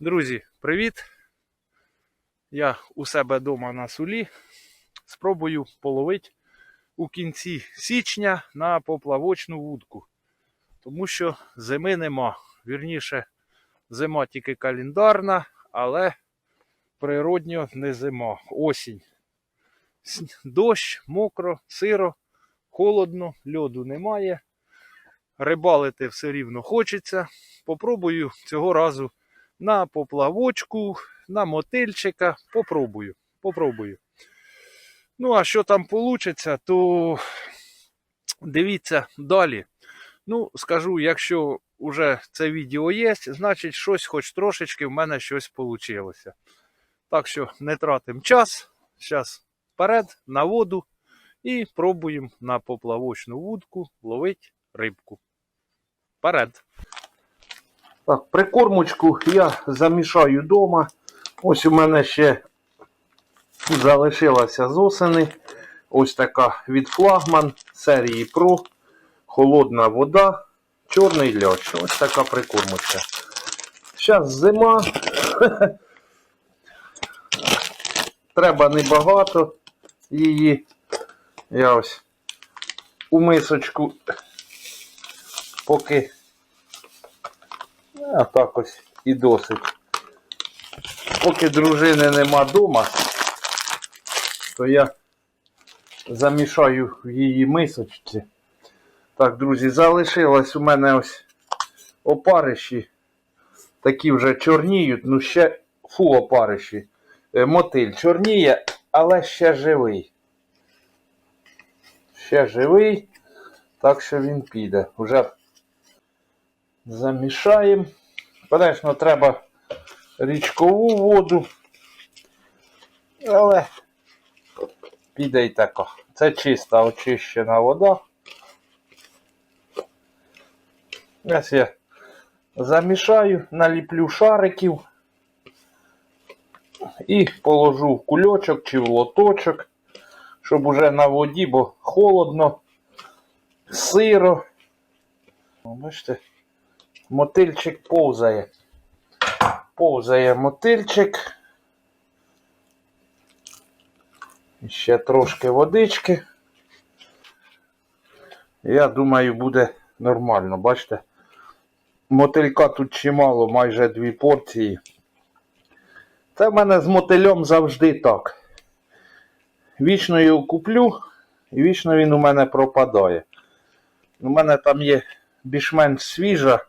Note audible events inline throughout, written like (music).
Друзі, привіт! Я у себе вдома на сулі. Спробую половити у кінці січня на поплавочну вудку. Тому що зими нема. Вірніше, зима тільки календарна, але природньо не зима. Осінь. Дощ, мокро, сиро, холодно, льоду немає. Рибалити все рівно хочеться. Попробую цього разу на поплавочку, на мотильчика. Попробую. Попробую. Ну, а що там вийде, то дивіться далі. Ну, скажу, якщо вже це відео є, значить щось хоч трошечки в мене щось вийшло. Так що не тратимо час. Зараз вперед на воду і пробуємо на поплавочну вудку ловити рибку. Вперед. Так, прикормочку я замішаю вдома. Ось у мене ще залишилася з осени. Ось така від флагман серії Pro. Холодна вода, чорний ляч. Ось така прикормочка. Зараз зима. (laughs) Треба небагато її. Я ось у мисочку поки а ось і досить. Поки дружини нема вдома, то я замішаю в її мисочці. Так, друзі, залишилось у мене ось опариші. Такі вже чорніють, ну ще фу опариші. Е, Мотиль чорніє, але ще живий. Ще живий, так що він піде. Вже замішаємо. Звісно, треба річкову воду. Але піде й така. Це чиста очищена вода. Ось я замішаю, наліплю шариків і положу в кульочок чи в лоточок, щоб уже на воді, бо холодно, сиро. Бачите? Мотильчик повзає. Повзає мотильчик. Ще трошки водички. Я думаю, буде нормально, бачите? Мотилька тут чимало, майже дві порції. Це в мене з мотильом завжди так. Вічно його куплю, і вічно він у мене пропадає. У мене там є більш-менш свіжа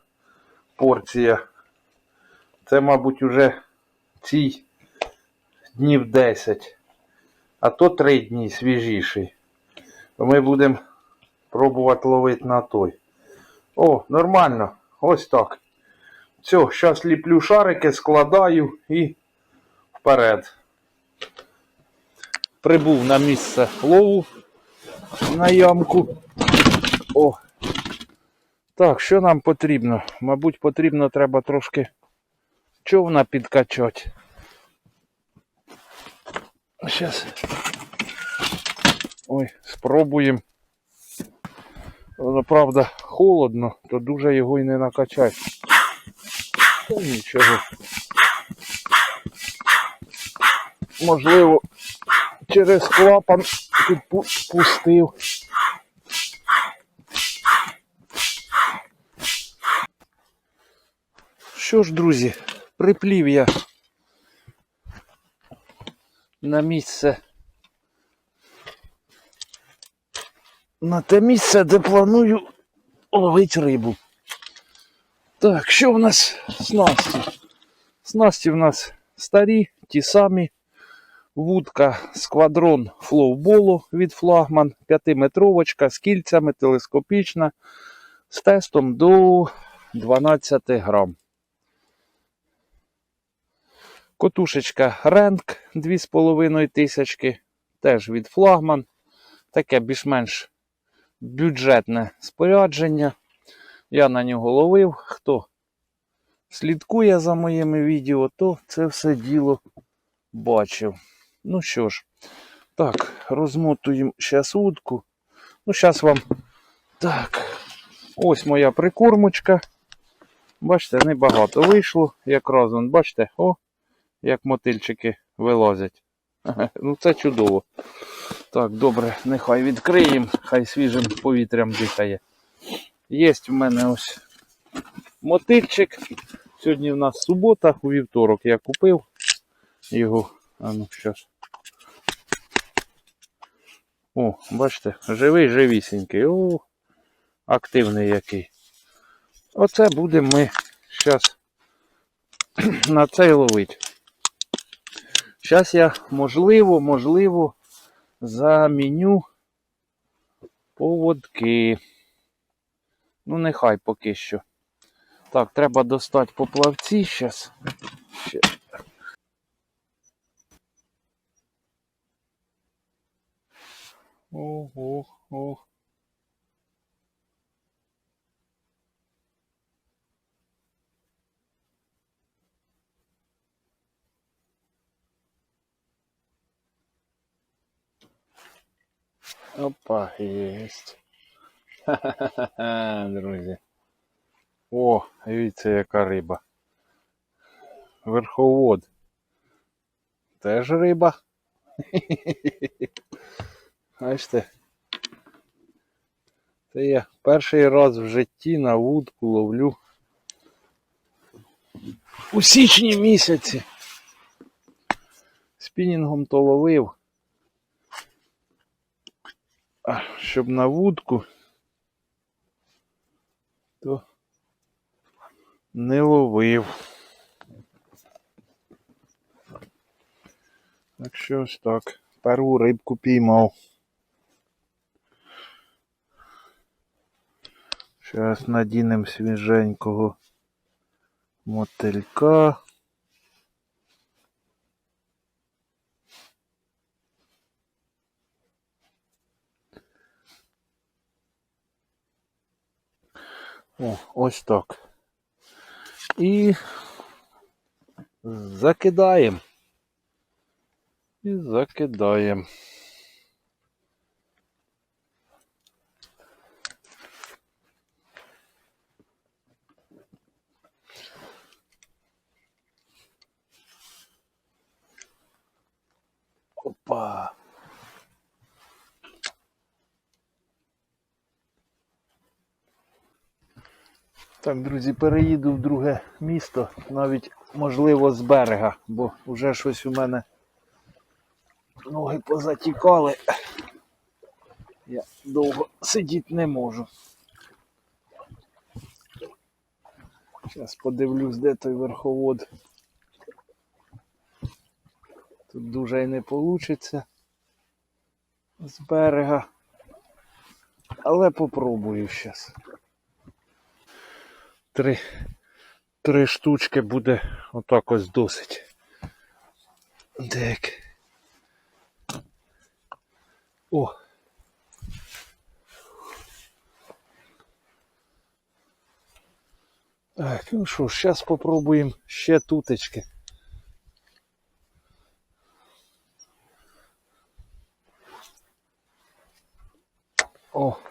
порція. Це, мабуть, уже цій днів 10. А то 3 дні свіжіший. Ми будемо пробувати ловити на той. О, нормально. Ось так. Все, зараз ліплю шарики, складаю і вперед. Прибув на місце лову на ямку. О, так, що нам потрібно? Мабуть, потрібно треба трошки човна підкачати. Зараз. Ой, спробуємо. Воно, правда, холодно, то дуже його і не накачать. Та нічого. Можливо, через клапан підпу- Що ж, друзі, приплів я на місце. На те місце, де планую ловити рибу. Так, що в нас снасті? Снасті в нас старі, ті самі. Вудка сквадрон флоуболу від флагман, 5-метровочка з кільцями, телескопічна, з тестом до 12 грам. Котушечка Ренк 2,5 тисячки, теж від флагман. Таке більш-менш бюджетне спорядження. Я на нього ловив. Хто слідкує за моїми відео, то це все діло бачив. Ну що ж, так, розмотуємо зараз удку. Ну, зараз вам. Так, ось моя прикормочка. Бачите, небагато вийшло, якраз вон, бачите, о, як мотильчики вилазять. (laughs) Ну це чудово. Так, добре, нехай відкриємо, хай свіжим повітрям дихає. Є в мене ось мотильчик. Сьогодні в нас субота, у вівторок я купив його. А ну щас. О, бачите, живий, живісінький. О, активний який. Оце будемо ми зараз (clears throat) на цей ловити. Зараз я, можливо, можливо, заміню поводки. Ну, нехай поки що. Так, треба достати поплавці зараз. Ого. Опа, єсть. Ха-ха-ха, (laughs) друзі. О, дивіться, яка риба. Верховод. Теж риба. (laughs) Бачите? Це я перший раз в житті на вудку ловлю у січні місяці. Спінінгом то ловив. А щоб на вудку, то не ловив. Так що ось так. Першу рибку піймав. Зараз надінемо свіженького мотилька. О, ось так. І закидаємо. І закидаємо. Опа. Так, друзі, переїду в друге місто, навіть можливо з берега, бо вже щось у мене ноги позатікали. Я довго сидіти не можу. Зараз подивлюсь, де той верховод. Тут дуже і не вийде з берега. Але попробую зараз. Три, три штучки буде отак ось досить. Так. О. Так, ну що, зараз попробуємо ще тутечки. О.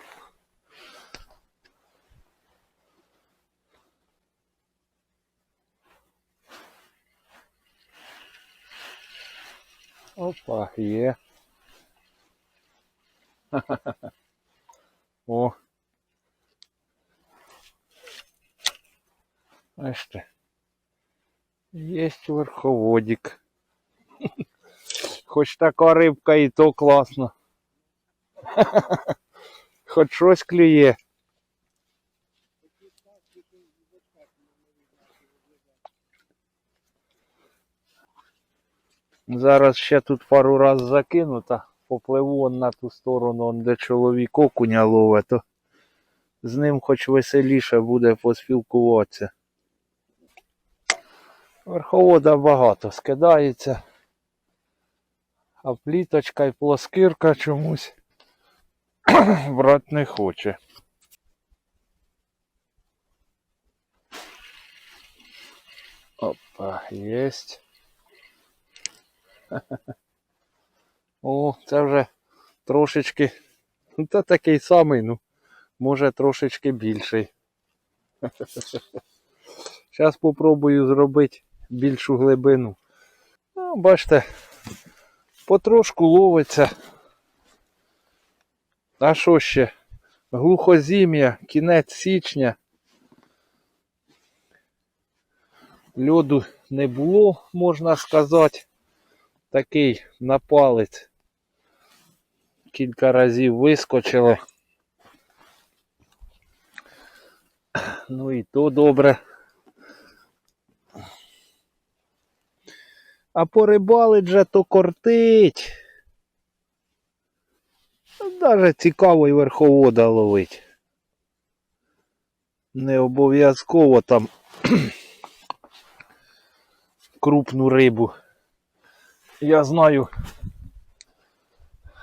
Опа, є. О. Бачите. Есть верховодик. (laughs) Хоч така рибка і то класно. (laughs) Хоч щось клює. Зараз ще тут пару раз закину та попливу он на ту сторону, он де чоловік окуня ловить, то з ним хоч веселіше буде поспілкуватися. Верховода багато скидається, а пліточка і плоскирка чомусь (clears throat) брати не хоче. Опа, єсть. О, це вже трошечки. Ну, Та такий самий, ну, може трошечки більший. Зараз спробую зробити більшу глибину. Ну, бачите, потрошку ловиться. А що ще? Глухозім'я, кінець січня. Льоду не було, можна сказати. Такий на палець. Кілька разів вискочили. Ну і то добре. А порибалить же то кортить. Даже цікаво і верховода ловить. Не обов'язково там (clears throat) крупну рибу. Я знаю,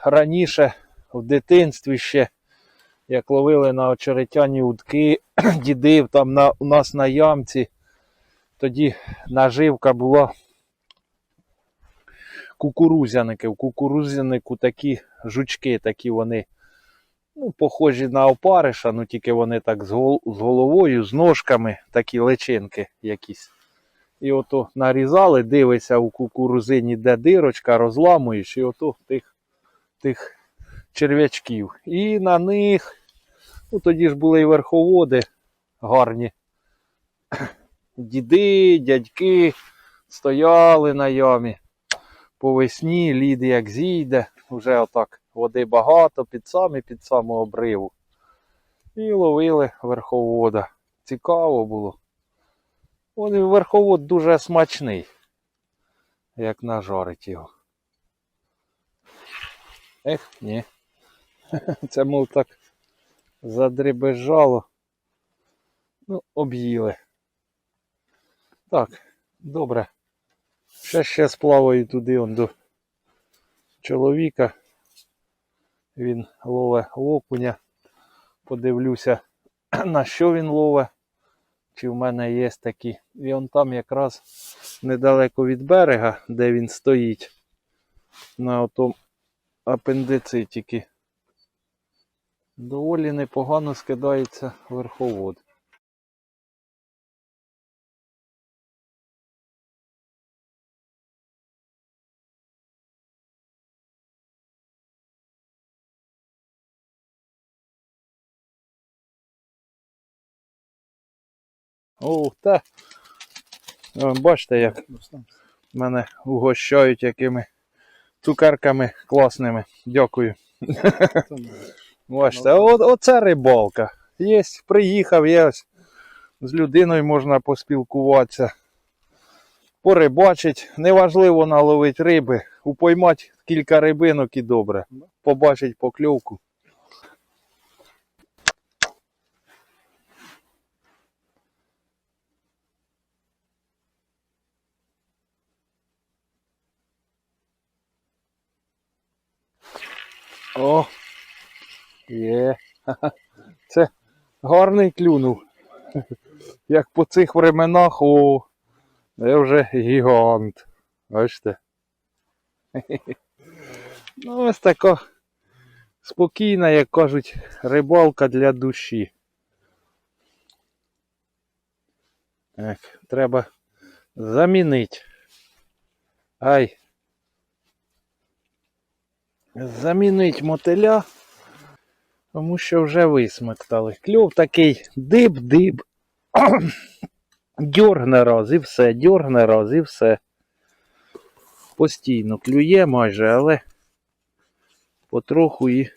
раніше в дитинстві ще, як ловили на очеретяні удки, (clears throat) дідив там на, у нас на ямці, тоді наживка була кукурузяники. В кукурузянику такі жучки, такі вони ну, похожі на опариша, ну тільки вони так з, гол, з головою, з ножками, такі личинки якісь. І ото нарізали, дивишся у кукурузині, де дирочка, розламуєш, і ото тих, тих черв'ячків. І на них, ну тоді ж були і верховоди гарні. Діди, дядьки стояли на ямі. По весні лід як зійде, вже отак води багато, під самі під саму обриву. І ловили верховода. Цікаво було. Він верховод дуже смачний, як нажарить його. Ех, ні. (laughs) Це, мов так, задребежало. Ну, об'їли. Так, добре. Ще ще сплаваю туди он до чоловіка. Він лове окуня. Подивлюся, (clears throat) на що він лове. Чи в мене є такі. І он там якраз недалеко від берега, де він стоїть. На отому апендицитіки. Доволі непогано скидається верховод. О, та. Бачите, як мене угощають якими цукерками класними. Дякую. (laughs) Бачите, о, оце рибалка. Є, приїхав, є ось. З людиною можна поспілкуватися. Порибачить. Неважливо наловити риби. Упоймати кілька рибинок і добре. Побачить покльовку. О! Є. (laughs) Це гарний клюнув. Як по цих временах, о, це вже гігант. Бачите? Ну, ось така спокійна, як кажуть, рибалка для душі. Так, треба замінити. Ай. Замінить мотиля, тому що вже висмоктали. Кльов такий диб-диб. Дьоргне раз і все, дьоргне раз і все. Постійно клює майже, але потроху і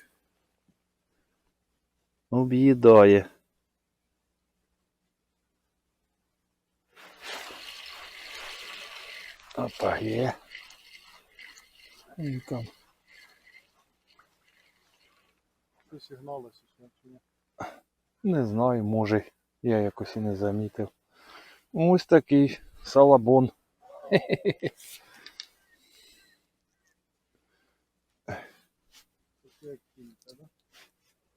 об'їдає. Опа, є. І там. Сигналися, чи ні? Не знаю, може, я якось і не замітив. Ось такий салабон.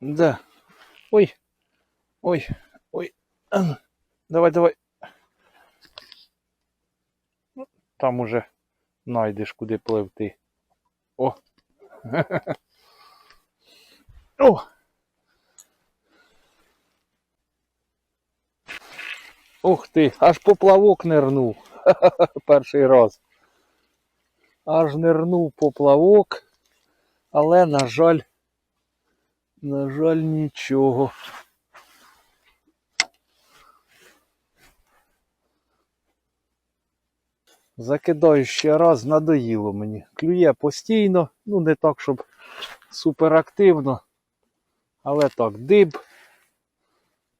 Да? Ой. Ой. Ой. Давай, давай. Ну, Там уже знайдеш куди пливти. О. О. Ух ти, аж поплавок нирнув. (laughs) Перший раз. Аж нирнув поплавок, але, на жаль, на жаль, нічого. Закидаю ще раз, надоїло мені. Клює постійно, ну не так, щоб суперактивно. Але так, диб,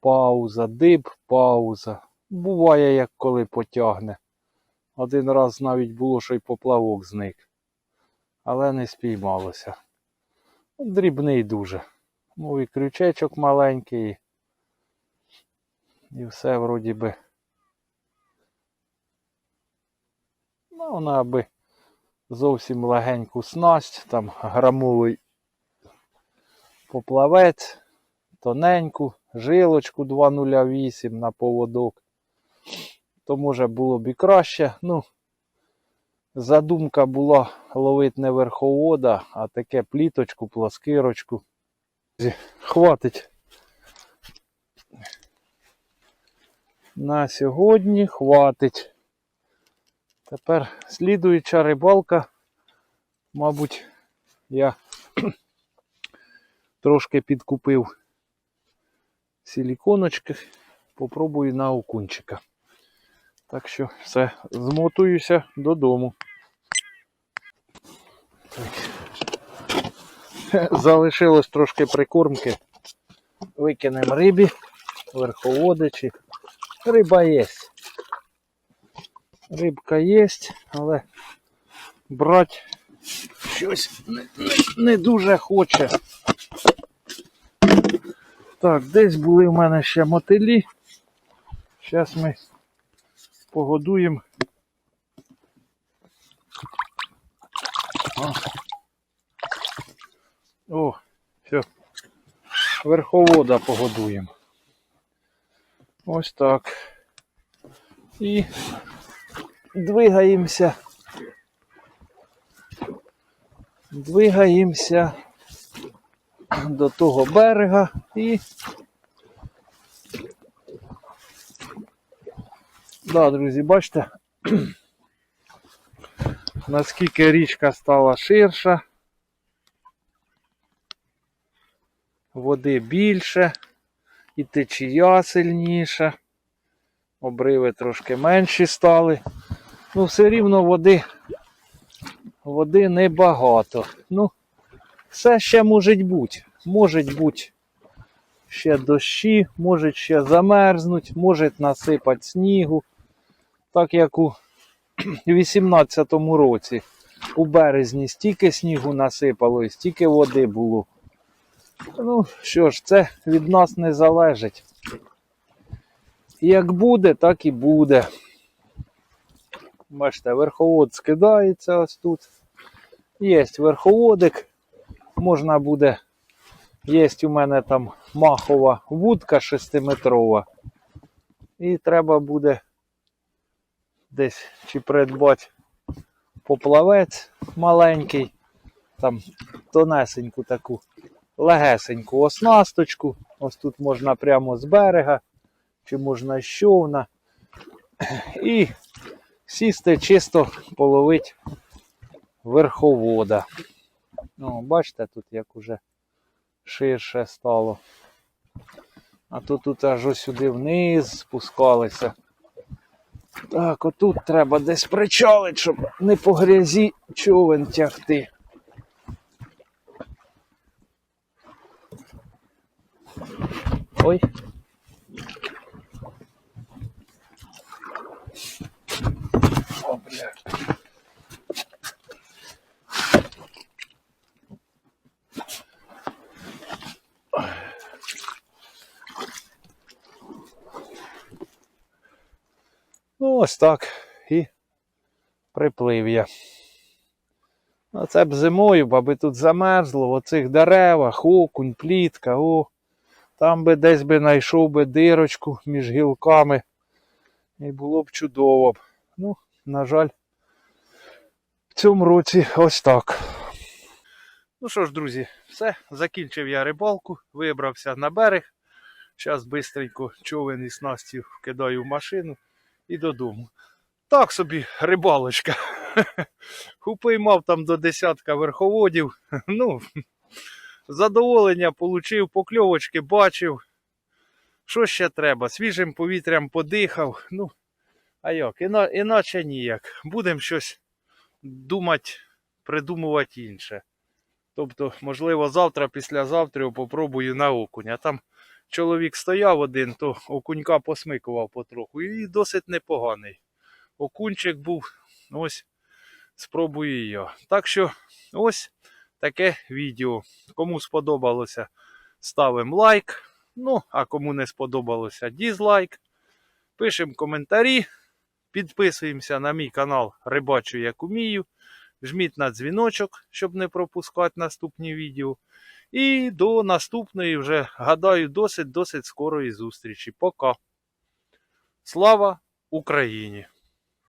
пауза, диб, пауза. Буває, як коли потягне. Один раз навіть було, що й поплавок зник. Але не спіймалося. Дрібний дуже. Ну і крючечок маленький. І все вроді би. Ну, вона аби зовсім легеньку снасть, там грамовий поплавець, тоненьку, жилочку 2,08 на поводок. То може було б і краще. Ну, задумка була ловити не верховода, а таке пліточку, пласкирочку. Хватить. На сьогодні хватить. Тепер слідуюча рибалка. Мабуть, я трошки підкупив силіконочки. Попробую на окунчика. Так що все, змотуюся додому. (laughs) Залишилось трошки прикормки. Викинемо рибі, верховодичі. Риба є. Рибка є, але брати щось не, не, не дуже хоче. Так, десь були в мене ще мотилі. Зараз ми погодуємо. О, О все. Верховода погодуємо. Ось так. І двигаємося. Двигаємося до того берега і. Да, друзі, бачите, (clears throat) наскільки річка стала ширша, води більше, і течія сильніша, обриви трошки менші стали. Ну, все рівно води, води небагато. Ну, все ще може бути. Може бути ще дощі, може ще замерзнуть, може насипати снігу. Так як у (clears throat) 18-му році у березні стільки снігу насипало і стільки води було. Ну що ж, це від нас не залежить. Як буде, так і буде. Бачите, верховод скидається ось тут. Є верховодик. Можна буде. Є у мене там махова вудка 6-метрова. І треба буде десь чи придбати поплавець маленький, там тонесеньку таку, легесеньку оснасточку. Ось тут можна прямо з берега, чи можна з човна. І сісти чисто половить верховода. Ну, бачите, тут як уже ширше стало. А то тут аж ось сюди вниз спускалися. Так, отут треба десь причалити, щоб не по грязі човен тягти. Ой. О, бля. Ну, ось так. І приплив я. Ну, це б зимою, аби тут замерзло в оцих деревах, окунь, плітка, о. Там би десь би знайшов би дирочку між гілками. І було б чудово. Ну, на жаль, в цьому році ось так. Ну що ж, друзі, все, закінчив я рибалку, вибрався на берег. Зараз бистренько човен і снасті вкидаю в машину і додому. Так собі рибалочка. (laughs) Упіймав там до десятка верховодів. (laughs) Ну, задоволення получив, покльовочки бачив. Що ще треба? Свіжим повітрям подихав. Ну, а як? Іна, іначе ніяк. Будемо щось думати, придумувати інше. Тобто, можливо, завтра, післязавтра попробую на окуня. Там чоловік стояв один, то окунька посмикував потроху. І досить непоганий. Окунчик був, ось спробую я. Так що ось таке відео. Кому сподобалося, ставимо лайк. Ну, а кому не сподобалося, дізлайк. Пишемо коментарі. Підписуємося на мій канал Рибачу як умію. Жміть на дзвіночок, щоб не пропускати наступні відео. І до наступної вже, гадаю, досить-досить скорої зустрічі. Пока. Слава Україні!